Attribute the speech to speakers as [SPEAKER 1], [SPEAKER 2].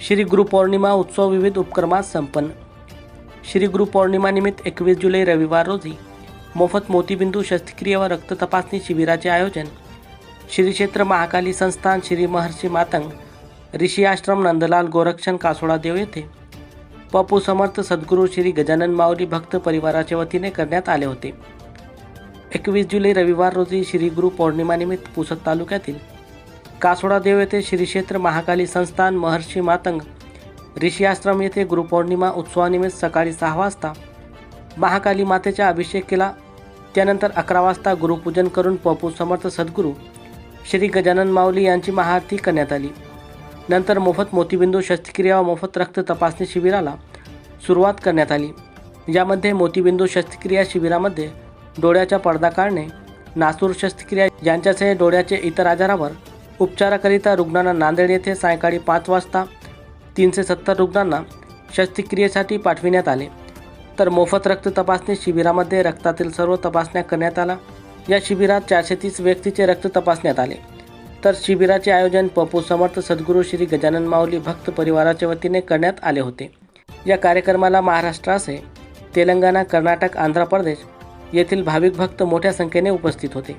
[SPEAKER 1] श्री गुरुपौर्णिमा उत्सव विविध उपक्रमात संपन्न. श्री गुरुपौर्णिमानिमित्त एकवीस जुलै रविवार रोजी मोफत मोतीबिंदू शस्त्रक्रिया व रक्त तपासणी शिबिराचे आयोजन. श्री क्षेत्र महाकाली संस्थान श्री महर्षी मातंग ऋषी आश्रम नंदलाल गोरक्षण कासोडा देव येथे पप्पू समर्थ सद्गुरू श्री गजानन माऊली भक्त परिवाराच्या वतीने करण्यात आले होते. एकवीस जुलै रविवार रोजी श्री गुरु पौर्णिमानिमित्त पुसद तालुक्यातील कासोडा देव येथे श्री क्षेत्र महाकाली संस्थान महर्षी मातंग ऋषी आश्रम येथे गुरुपौर्णिमा उत्सवानिमित्त सकाळी सहा वाजता महाकाली मातेचा अभिषेक केला. त्यानंतर अकरा वाजता गुरुपूजन करून पपू समर्थ सद्गुरू श्री गजानन माऊली यांची महाआरती करण्यात आली. नंतर मोफत मोतीबिंदू शस्त्रक्रिया व मोफत रक्त तपासणी शिबिराला सुरुवात करण्यात आली. यामध्ये मोतीबिंदू शस्त्रक्रिया शिबिरामध्ये डोळ्याचा पडदा काढणे नासूर शस्त्रक्रिया यांच्यासह डोळ्याचे इतर आजारावर उपचाराकरिता रुग्णांना नांदेड येथे सायंकाळी पाच वाजता तीनशे सत्तर रुग्णांना शस्त्रक्रियेसाठी पाठविण्यात आले. तर मोफत रक्त तपासणी शिबिरामध्ये रक्तातील सर्व तपासण्या करण्यात आला या शिबिरात चारशे तीस व्यक्तीचे रक्त तपासण्यात आले. तर शिबिराचे आयोजन पप्पू समर्थ सद्गुरू श्री गजानन माऊली भक्त परिवाराच्या वतीने करण्यात आले होते. या कार्यक्रमाला महाराष्ट्रासह तेलंगणा कर्नाटक आंध्र प्रदेश येथील भाविक भक्त मोठ्या संख्येने उपस्थित होते.